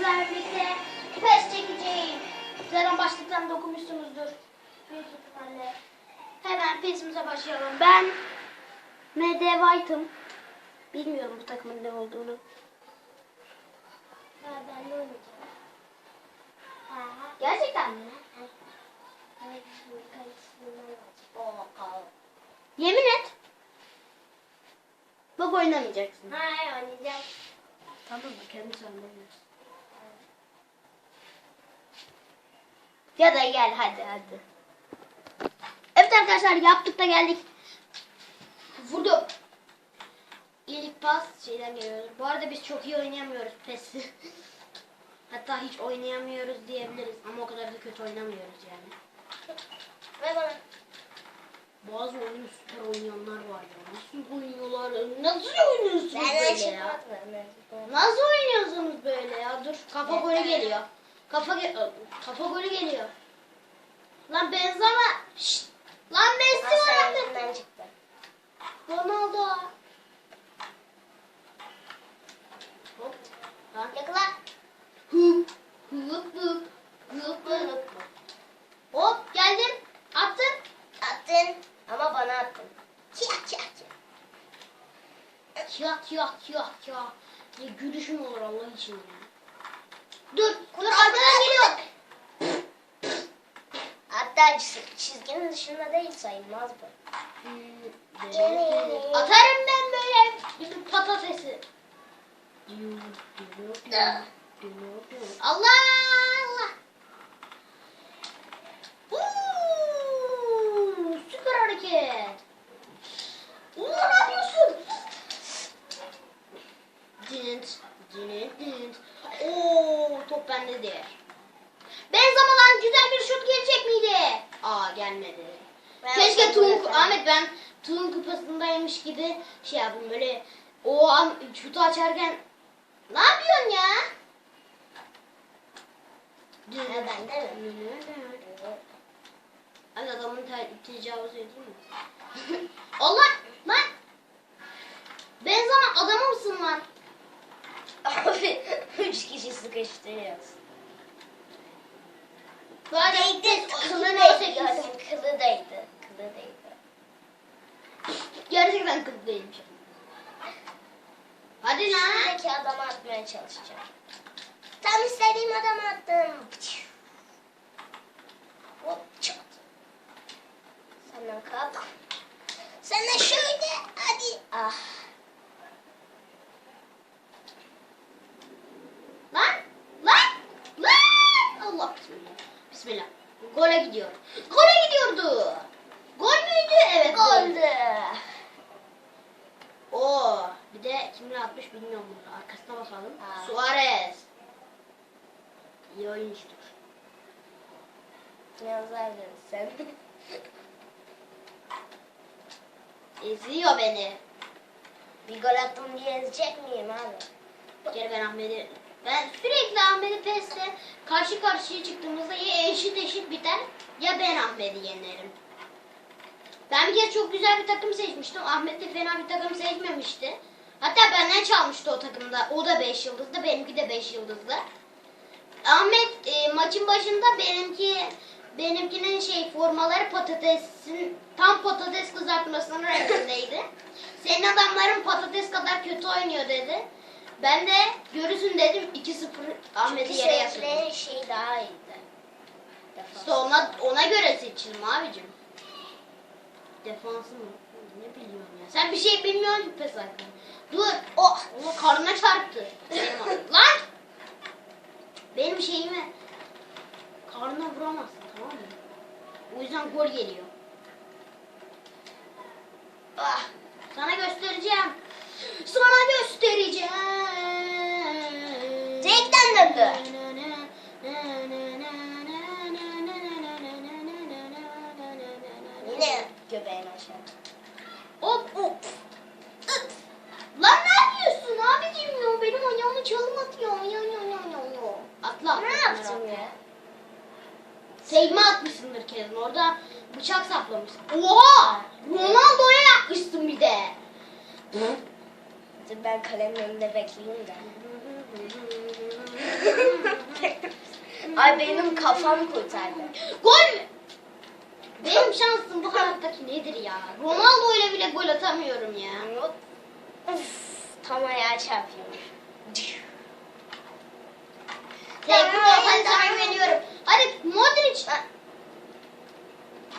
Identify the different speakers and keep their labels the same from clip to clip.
Speaker 1: sizlerle birlikte PES çekeceğim. Zaten başlıktan da okumuşsunuzdur. Büyük ihtimalle. Hemen PES'imize başlayalım. Ben MD White'ım. Bilmiyorum bu takımın ne olduğunu.
Speaker 2: Ha, ben de oynayacağım. Aha.
Speaker 1: Gerçekten mi?
Speaker 2: Evet,
Speaker 1: Yemin et. Bak oynamayacaksın.
Speaker 2: Hayır oynayacağım.
Speaker 1: Tamam mı? Kendi söylemiyorsun. Ya da gel hadi hadi. Evet arkadaşlar yaptık da geldik. Vurdum. İlk pas şeyden geliyor. Bu arada biz çok iyi oynayamıyoruz PES'i. Hatta hiç oynayamıyoruz diyebiliriz. Ama o kadar da kötü oynamıyoruz yani.
Speaker 2: Ve bana.
Speaker 1: Bazı oyunu süper oynayanlar var ya. Nasıl oynuyorlar? Nasıl oynuyorsunuz
Speaker 2: Ben
Speaker 1: böyle ya? Nasıl oynuyorsunuz böyle ya? Dur kafa golü geliyor. Kafa kafa golü geliyor. Lan Benzema. Şşt. Lan Messi var artık. Ronaldo. Hop. Lan.
Speaker 2: Yakala.
Speaker 1: Hıp. Hıp hıp. Hıp hıp. Hop geldim. Attım.
Speaker 2: Attın ama bana attın. Çiyak çiyak çiyak.
Speaker 1: Kya kya kya kya. Ne gülüşüm olur Allah için ya. Dur. Dur arkadan geliyor.
Speaker 2: Çiz- çizginin dışında değil sayılmaz bu.
Speaker 1: Hmm, Atarım ben böyle bir patatesi. Allah Allah. Uuu, süper hareket. Uuu, ne yapıyorsun? Dint, dint, dint. Oo, top bende değil. Benzemadan güzel bir şut gelecek miydi? Aa gelmedi.
Speaker 2: Ben
Speaker 1: Keşke
Speaker 2: sana
Speaker 1: Tuğun,
Speaker 2: bırakayım.
Speaker 1: Ahmet ben Tuğun kupasındaymış gibi şey yapayım böyle o an şutu açarken ne yapıyorsun ya?
Speaker 2: Ha, bende mi?
Speaker 1: Hadi adamın te- tecavüz edeyim mi? Allah lan! Ben zaman adamı mısın lan?
Speaker 2: Abi üç kişi sıkıştırıyoruz.
Speaker 1: Böyle
Speaker 2: Değdi.
Speaker 1: kılı
Speaker 2: Kılı değdi. Kılı değdi. Kılı değdi.
Speaker 1: Gerçekten kız değilmiş. Hadi lan.
Speaker 2: Şuradaki adamı atmaya çalışacağım. Tam istediğim adamı attım. Hop çat. Senden kalk. De şöyle hadi. Ah.
Speaker 1: Lan! Lan! Lan! Allah bismillah. Bismillah. Gole gidiyor. Gole gidiyordu. Evet.
Speaker 2: Goldü.
Speaker 1: Oo, bir de kimle atmış bilmiyorum bunu. Arkasına bakalım.
Speaker 2: Aa.
Speaker 1: Suarez. İyi oyuncudur.
Speaker 2: Yazardın sen.
Speaker 1: Eziyor beni.
Speaker 2: Bir gol attım diye ezecek miyim abi?
Speaker 1: Geri ben Ahmet'i... Ben sürekli Ahmet'i PES'te karşı karşıya çıktığımızda ya eşit eşit biter ya ben Ahmet'i yenerim. Ben bir kez çok güzel bir takım seçmiştim. Ahmet de fena bir takım seçmemişti. Hatta benden çalmıştı o takımda. O da 5 yıldızlı, benimki de 5 yıldızlı. Ahmet e, maçın başında benimki benimkinin şey formaları patatesin tam patates kızartmasının rengindeydi. Senin adamların patates kadar kötü oynuyor dedi. Ben de görürsün dedim 2-0 Ahmet'i
Speaker 2: Çünkü
Speaker 1: yere yatırdım.
Speaker 2: seninkilerin şey daha iyiydi.
Speaker 1: İşte ona, ona göre seçildim abicim. Defansı mı? Ne biliyorsun ya? Sen bir şey bilmiyorsun ki pes hakkında. Dur. Oh! Onu karnına çarptı. Lan! Benim şeyime karnına vuramazsın tamam mı? O yüzden gol geliyor. Ah! Sana göstereceğim. Sana göstereceğim.
Speaker 2: Direkten döndü.
Speaker 1: Atla.
Speaker 2: Ne
Speaker 1: atla.
Speaker 2: ya?
Speaker 1: Sevme atmışsındır Kezin. Orada bıçak saplamışsın. Oha! Ronaldo'ya yapmışsın bir de.
Speaker 2: Dur ben kalemin önünde bekleyeyim de. Ay benim kafam kurtardı.
Speaker 1: Gol mü? Benim şansım bu hayattaki nedir ya? Ronaldo ile bile gol atamıyorum ya.
Speaker 2: Uf, tam ayağa çarpıyor.
Speaker 1: Tekrar olsaydı sana güveniyorum. Hadi Modric.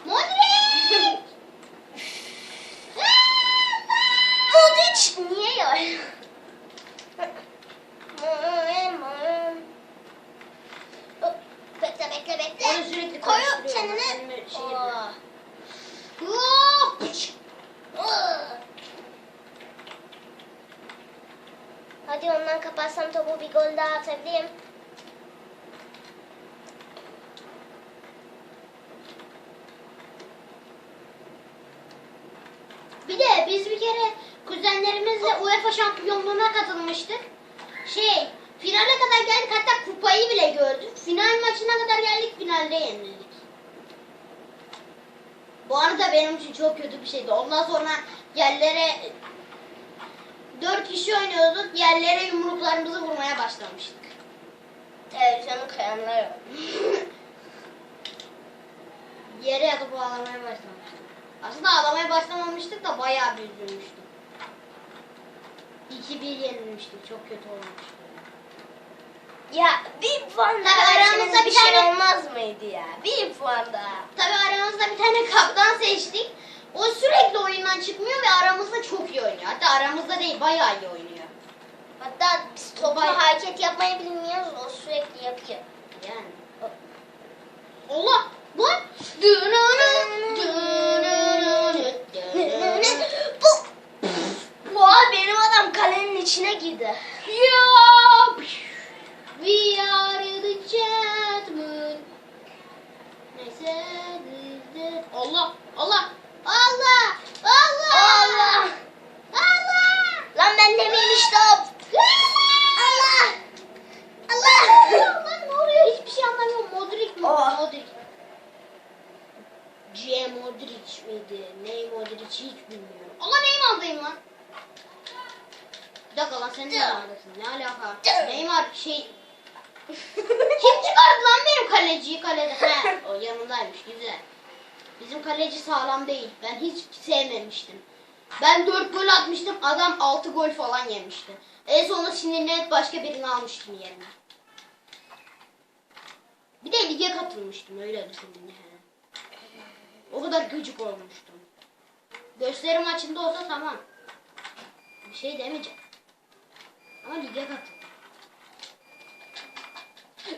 Speaker 1: Modric.
Speaker 2: Modric niye ya? Bekle bekle bekle.
Speaker 1: Onu sürekli
Speaker 2: Koyu.
Speaker 1: Kendime şey.
Speaker 2: Hadi ondan kapatsam topu bir gol daha atabilirim.
Speaker 1: Bir de biz bir kere kuzenlerimizle UEFA katılmıştık. Şey, finale kadar geldik hatta kupayı bile gördük. Final maçına kadar geldik finalde yenildik. Bu arada benim için çok kötü bir şeydi. Ondan sonra yerlere dört kişi oynuyorduk. Yerlere yumruklarımızı vurmaya başlamıştık.
Speaker 2: Televizyonu kayanlar var.
Speaker 1: Yere yatıp ağlamaya başlamıştık. Aslında ağlamaya başlamamıştık da bayağı bir üzülmüştük. 2-1 yenilmiştik. Çok kötü olmuştu.
Speaker 2: Ya bir puan
Speaker 1: Tabii
Speaker 2: daha
Speaker 1: aramızda bir
Speaker 2: şey
Speaker 1: tane-
Speaker 2: olmaz mıydı ya? Bir puan daha.
Speaker 1: Tabii aramızda bir tane kaptan seçtik. O sürekli oyundan çıkmıyor ve aramızda çok iyi oynuyor. Hatta aramızda değil bayağı iyi oynuyor.
Speaker 2: Hatta biz topla
Speaker 1: Bay-
Speaker 2: hareket yapmayı bilmiyoruz. O sürekli yapıyor.
Speaker 1: Yani. Allah! Bu!
Speaker 2: Bu Vay benim adam kalenin içine girdi.
Speaker 1: Ya! We are the gentlemen. Neyse. Allah! Allah! Allah! Allah!
Speaker 2: Allah!
Speaker 1: Allah!
Speaker 2: Lan ben de miymiş top? Allah! Allah!
Speaker 1: Lan ne oluyor? Hiçbir şey anlamıyorum. Modric mi?
Speaker 2: Oh.
Speaker 1: Modric. C Modric miydi? Ney Modric hiç bilmiyorum. Allah Neymar'dayım lan. Bir dakika lan sen Neymar'dasın. Ne alaka? Neymar şey... Kim çıkardı lan benim kaleciyi kalede? He, o yanındaymış güzel. Bizim kaleci sağlam değil. Ben hiç sevmemiştim. Ben 4 gol atmıştım. Adam 6 gol falan yemişti. En sonunda sinirlenip başka birini almıştım yerine. Bir de lige katılmıştım öyle düşündüm yani. O kadar gıcık olmuştum. Gösteri maçında olsa tamam. Bir şey demeyeceğim. Ama lige katıldım.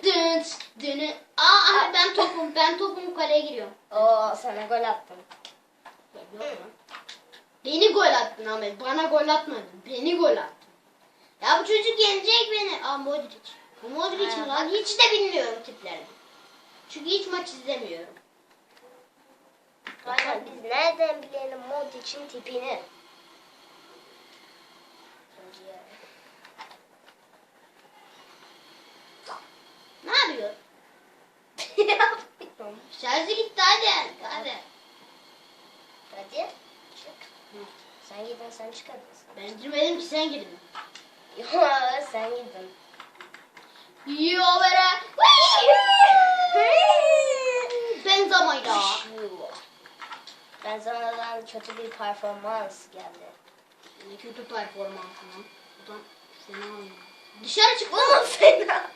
Speaker 1: Dın dını. Aa ben topum ben topum kaleye giriyorum.
Speaker 2: Oo sana gol attım.
Speaker 1: Yok lan. Beni gol attın Ahmet. Bana gol atmadın. Beni gol attın. Ya bu çocuk yenecek beni. Aa Modric. Bu Modric mi lan? Hiç de bilmiyorum tiplerini. Çünkü hiç maç izlemiyorum.
Speaker 2: Aynen biz nereden bilelim mod için tipini?
Speaker 1: Ne yapıyor?
Speaker 2: Yapıyorum.
Speaker 1: Şarjı gitti hadi. Hadi.
Speaker 2: Hadi. Çık. Sen çıkabilirsin.
Speaker 1: Ben girmedim ki sen girdin.
Speaker 2: Yo sen gidin.
Speaker 1: Yo bere. Benzema'yla.
Speaker 2: Ben sonradan kötü bir performans geldi.
Speaker 1: Ne kötü performans lan. Ulan fena. Dışarı çık lan.
Speaker 2: fena.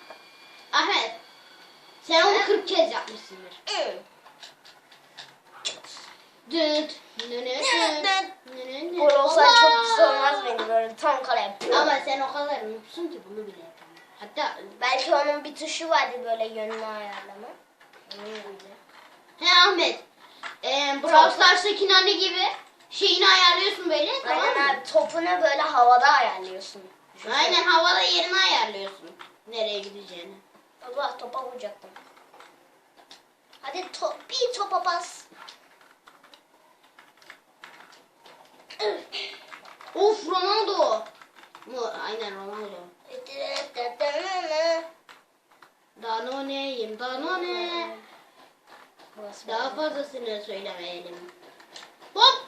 Speaker 1: Ahmet. Sen onu 40 kez yapmışsındır. Düt.
Speaker 2: Gol olsaydı olmaz benim böyle tam kaleye.
Speaker 1: Ama sen o kadar noobsun ki bunu bile yapamıyorsun. Hatta
Speaker 2: Belki onun bir tuşu vardı böyle yönünü ayarlama.
Speaker 1: He Ahmet. E, Brawl Stars'taki nane gibi şeyini ayarlıyorsun böyle tamam
Speaker 2: Aynen
Speaker 1: mı?
Speaker 2: abi topunu böyle havada ayarlıyorsun.
Speaker 1: Aynen havada yerini ayarlıyorsun. Nereye gideceğini.
Speaker 2: Allah topa vuracaktım. Hadi top, bir topa bas.
Speaker 1: Of Ronaldo. Mu? Aynen Ronaldo. Danone'yim Danone. Daha fazlasını söylemeyelim. Hop.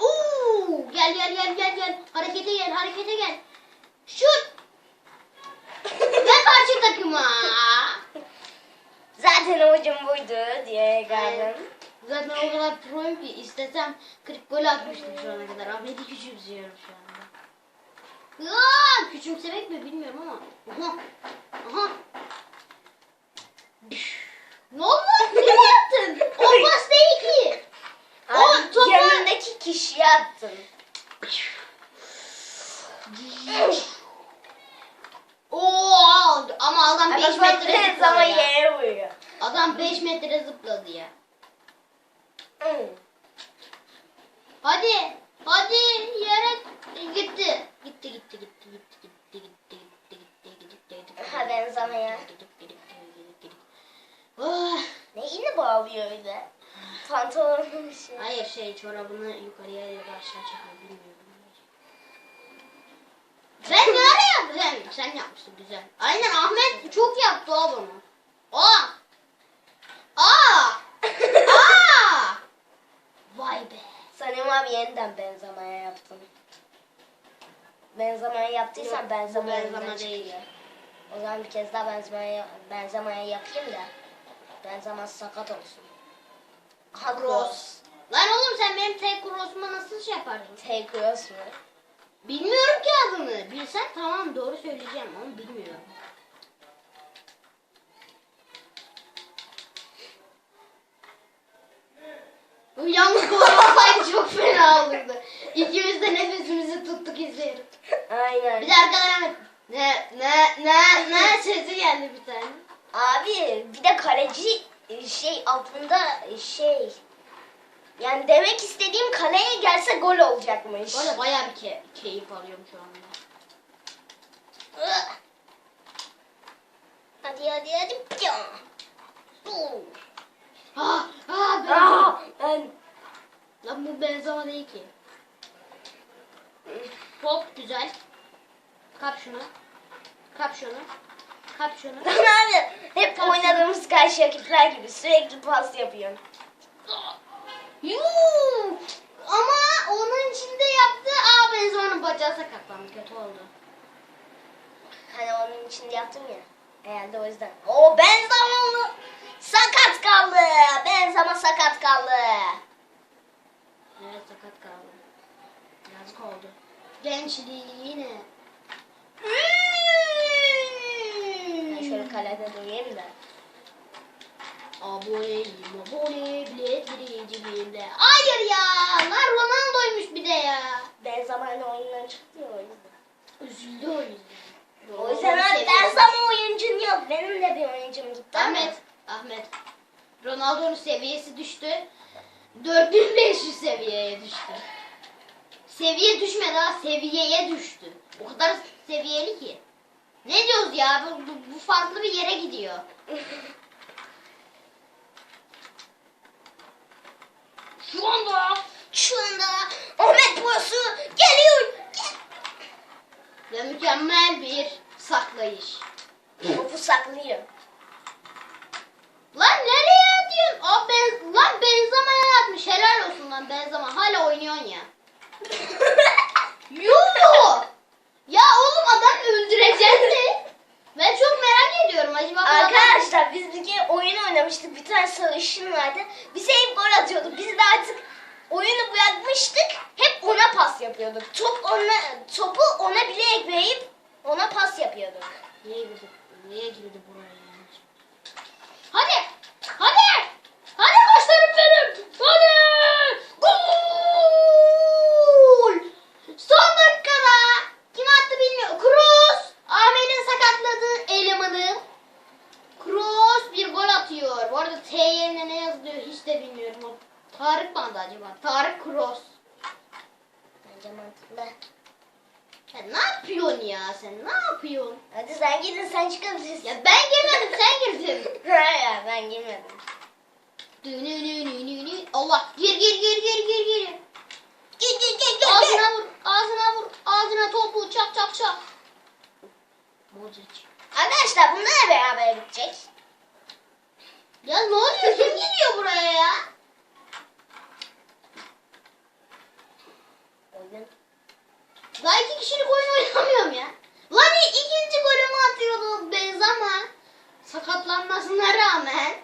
Speaker 1: Oo, gel gel gel gel gel gel. Harekete gel harekete gel. Şut. Ve karşı takıma.
Speaker 2: Zaten amacım buydu diye geldim.
Speaker 1: Zaten o kadar proyum ki istesem 40 gol atmıştım şu ana kadar. Ahmet'i küçümsüyorum şu anda. Aa, küçümsemek mi bilmiyorum ama. Aha. Aha. Yukarıya ya da aşağı çekmeyi bilmiyorum. Ben ne ara yaptım? Sen, sen yapmışsın güzel. Aynen Ahmet çok yaptı o bunu. Aa! Aa! Aa! Vay be.
Speaker 2: Sanem abi yeniden benzemeye yaptım. Benzemeye yaptıysan benzemeye
Speaker 1: benzeme değil.
Speaker 2: çıkıyor. O zaman bir kez daha benzemeye, benzemeye yapayım da benzeme sakat olsun. Ha cross.
Speaker 1: Lan oğlum sen benim tek cross'uma nasıl şey yaparsın?
Speaker 2: Take cross mu?
Speaker 1: Bilmiyorum ki adını. Bilsen tamam doğru söyleyeceğim ama bilmiyorum. Bu Yalnız olsaydı çok fena olurdu. İkimiz de nefesimizi tuttuk izliyoruz.
Speaker 2: Aynen.
Speaker 1: Bir de arkadan ne ne ne ne sesi geldi bir tane.
Speaker 2: Abi bir de kaleci şey altında şey yani demek istediğim kaleye gelse gol olacakmış.
Speaker 1: Arada bayağı bir ke- keyif alıyorum şu anda.
Speaker 2: Hadi hadi hadi.
Speaker 1: Ah, ah, ben...
Speaker 2: Aa, ben
Speaker 1: Lan bu benzema değil ki. Hop güzel. Kap şunu. Kap şunu. Kap şunu.
Speaker 2: Lan abi hep
Speaker 1: Tamam.
Speaker 2: oynadığımız karşı rakipler gibi sürekli pas yapıyorsun.
Speaker 1: Yuuu. Ama onun içinde yaptı. Aa benzemanın bacağı sakatlandı. Kötü oldu.
Speaker 2: Hani onun içinde yaptım ya. Herhalde o yüzden. O Benzema sakat kaldı. Benzema sakat kaldı.
Speaker 1: Evet sakat kaldı. Yazık oldu. Gençliğine.
Speaker 2: Ben şöyle kalede durayım da.
Speaker 1: Aboneyim abone bilet birinciliğimde. Hayır ya. Lan Ronaldo'ymuş bir de ya.
Speaker 2: Benzema ile oyundan çıktı ya o yüzden.
Speaker 1: Üzüldü o yüzden.
Speaker 2: O yüzden abi
Speaker 1: Seviyesi-
Speaker 2: Benzema oyuncun yok. Benim de bir oyuncum gitti.
Speaker 1: Ahmet, Ahmet. Ronaldo'nun seviyesi düştü. 4500 seviyeye düştü. Seviye düşmedi ha, seviyeye düştü. O kadar seviyeli ki. Ne diyoruz ya? Bu, bu, bu farklı bir yere gidiyor. Şu anda
Speaker 2: Şu anda Ahmet Boyası geliyor.
Speaker 1: ve mükemmel bir saklayış.
Speaker 2: Topu saklıyor.
Speaker 1: Lan nereye atıyorsun? Aa, ben, lan Benzema'ya yatmış. Helal olsun lan Benzema. Hala oynuyorsun ya. Yuh! Ya oğlum adam öldürecekti. Ben çok merak ediyorum. Acaba bu adam-
Speaker 2: Arkadaşlar biz bir kere oyun oynamıştık. Bir tane sarışın vardı. Bize hep gol atıyordu. Biz de artık oyunu bırakmıştık. Hep ona pas yapıyorduk. Top ona, topu ona bilerek verip ona pas yapıyorduk.
Speaker 1: Niye girdi? Niye girdi buraya? ya? Hadi! Hadi! Hadi koçlarım benim! Hadi! Gol! Son dakikada kim attı bilmiyorum. Kroos! Ahmet'in sakatladığı elemanı. Kroos bir gol atıyor. Bu arada T yerine ne yazılıyor hiç de bilmiyorum. O Tarık mı adı acaba? Tarık Kroos.
Speaker 2: Bence mantıklı.
Speaker 1: Sen ne yapıyorsun ya sen? Ne yapıyorsun?
Speaker 2: Hadi sen gidin sen çıkabilirsin.
Speaker 1: Ya ben girmedim sen girdin.
Speaker 2: Hayır ben girmedim.
Speaker 1: Allah gir gir gir gir gir gir.
Speaker 2: Gel gel gel gel.
Speaker 1: Ağzına vur ağzına vur ağzına topu çak çak çak. Modric.
Speaker 2: Arkadaşlar bunda da beraber bitecek.
Speaker 1: Ya ne oluyor kim geliyor buraya ya?
Speaker 2: Oyun.
Speaker 1: Daha iki kişilik oyun oynamıyorum ya. Lan ikinci golümü atıyordu Benzema. Sakatlanmasına rağmen.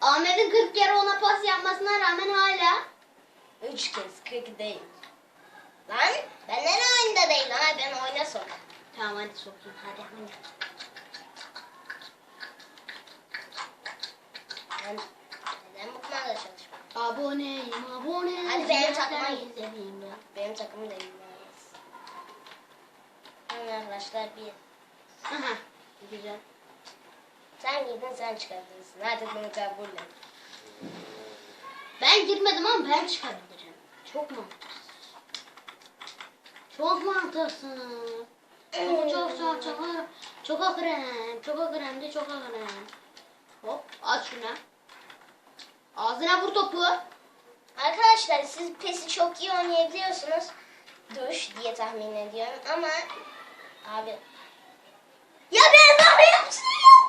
Speaker 1: Ahmet'in 40 kere ona pas yapmasına rağmen hala.
Speaker 2: Üç kez, kırk değil. Lan benden oyunda değil lan ben oyuna sok.
Speaker 1: Tamam hadi sokayım hadi hadi.
Speaker 2: Ben neden bu kumanda çalışmıyor?
Speaker 1: Aboneyim abone.
Speaker 2: Hadi benim takıma git. Benim takımım da. Tamam arkadaşlar bir.
Speaker 1: Aha güzel.
Speaker 2: Sen giydin sen çıkabilirsin. Artık beni kabul et.
Speaker 1: Ben girmedim ama ben çıkabilirim. Çok mantıklı. Çok mantıklı. Çok çok çok çok çok akrem. Çok akrem de çok akrem. Hop at şuna. Ağzına vur topu.
Speaker 2: Arkadaşlar siz PES'i çok iyi oynayabiliyorsunuz. Duş diye tahmin ediyorum ama abi ya ben daha yapmadım.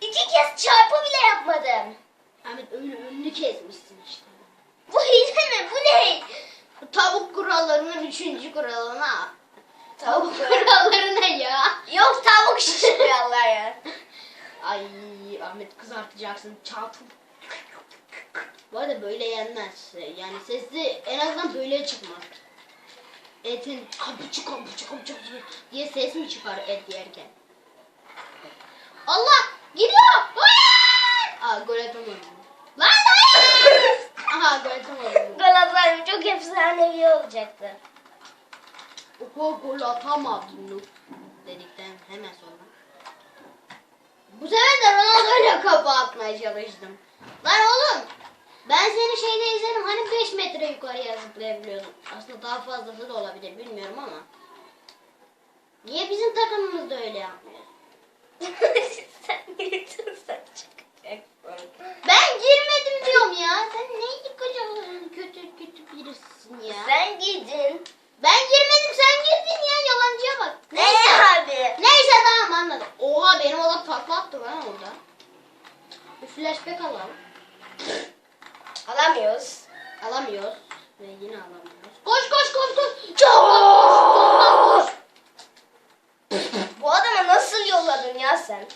Speaker 2: İki kez çarpı bile yapmadım.
Speaker 1: Ahmet önü, önünü kesmişsin işte.
Speaker 2: Bu hile mi? Bu ne?
Speaker 1: Tavuk kurallarının üçüncü kuralına.
Speaker 2: Tavuk
Speaker 1: Tavuk kuralları ne ya?
Speaker 2: Yok tavuk şişiriyorlar ya.
Speaker 1: Ay Ahmet kızartacaksın. Çarpı. Bu arada böyle yenmez. Yani sesi en azından böyle çıkmaz. Etin kapıcı kapıcı kapıcı diye ses mi çıkar et yerken? Allah! Hayır! Aa gol atamadım. Lan hayır! Aha gol atamadım.
Speaker 2: Gol atarım çok efsanevi olacaktı.
Speaker 1: Oho gol atamadım. Dedikten hemen sonra. Bu sefer de Ronaldo'yla kafa atmaya çalıştım. Lan oğlum! Ben seni şeyde izledim hani 5 metre yukarıya zıplayabiliyordun. Aslında daha fazlası da olabilir bilmiyorum ama. Niye bizim takımımız da öyle yapmıyor?
Speaker 2: sen girdin sen çıkacaksın.
Speaker 1: Ben girmedim diyorum ya. Sen ne yıkacaksın kötü kötü birisin ya.
Speaker 2: Sen girdin.
Speaker 1: Ben girmedim sen girdin ya yalancıya bak.
Speaker 2: Ne abi?
Speaker 1: Neyse tamam anladım. Oha benim adam takla attı lan orada. Bir flashback alalım.
Speaker 2: Alamıyoruz.
Speaker 1: Alamıyoruz. Ve yine alamıyoruz. Koş koş koş koş. Çabuk.
Speaker 2: Bu adama nasıl yolladın ya sen?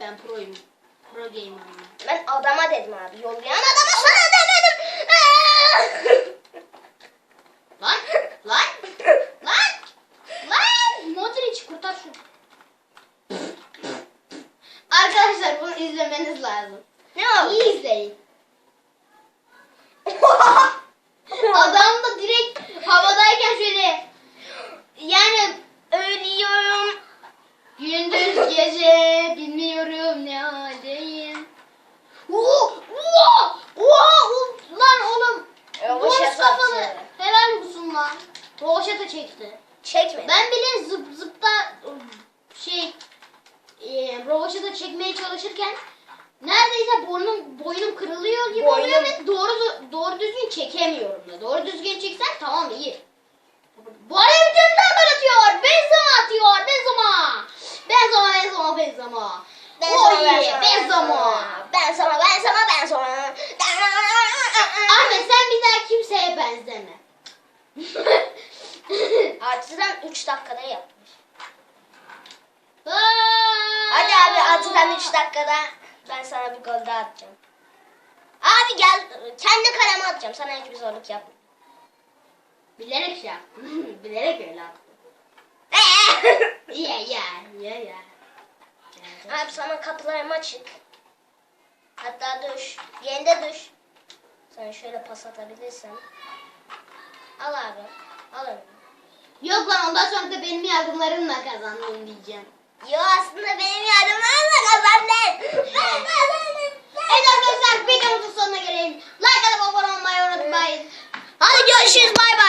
Speaker 1: Ben proyum. Pro gamer'ım.
Speaker 2: Ben adama dedim abi. Yollayan adama sana demedim.
Speaker 1: Lan lan lan lan. Modric kurtar şunu. Arkadaşlar bunu izlemeniz lazım.
Speaker 2: ne oldu?
Speaker 1: İyi izleyin. Adam da direkt havadayken şöyle yani
Speaker 2: Ölüyorum.
Speaker 1: gündüz gece bilmiyorum ne haldeyim. Oo, oo, oo, lan oğlum. Boş
Speaker 2: Roşet
Speaker 1: kafalı.
Speaker 2: attı.
Speaker 1: Helal olsun lan. Roşata çekti.
Speaker 2: Çekme.
Speaker 1: Ben bile zıp zıpta şey e, rovaşata çekmeye çalışırken neredeyse boynum boynum kırılıyor gibi
Speaker 2: Boynum.
Speaker 1: oluyor ve doğru doğru düzgün çekemiyorum da. Doğru düzgün çeksen tamam iyi. Bu daha gol atıyor. Benzema atıyor. Benzema. Benzema Benzema Benzema. Benzema.
Speaker 2: Ben sana, ben sana, ben sana.
Speaker 1: Ahmet sen bir daha kimseye benzeme.
Speaker 2: Artıdan 3 dakikada yapmış. Hadi abi artıdan 3 dakikada ben sana bir gol daha atacağım. Abi gel kendi kaleme atacağım. Sana hiçbir zorluk yapma.
Speaker 1: Bilerek şey yaptım. Bilerek öyle yaptım. Ya ya ya ya.
Speaker 2: abi sana kapılarım açık. Hatta duş. Yerinde duş. Sen şöyle pas atabilirsen. Al abi. Al onu.
Speaker 1: Yok lan ondan sonra da benim yardımlarımla kazandım diyeceğim.
Speaker 2: Yo aslında benim yardımlarımla kazandın. Ben kazandım. Evet arkadaşlar videomuzun
Speaker 1: sonuna gelelim. Like atıp abone olmayı unutmayın.
Speaker 2: Hadi görüşürüz bay bay.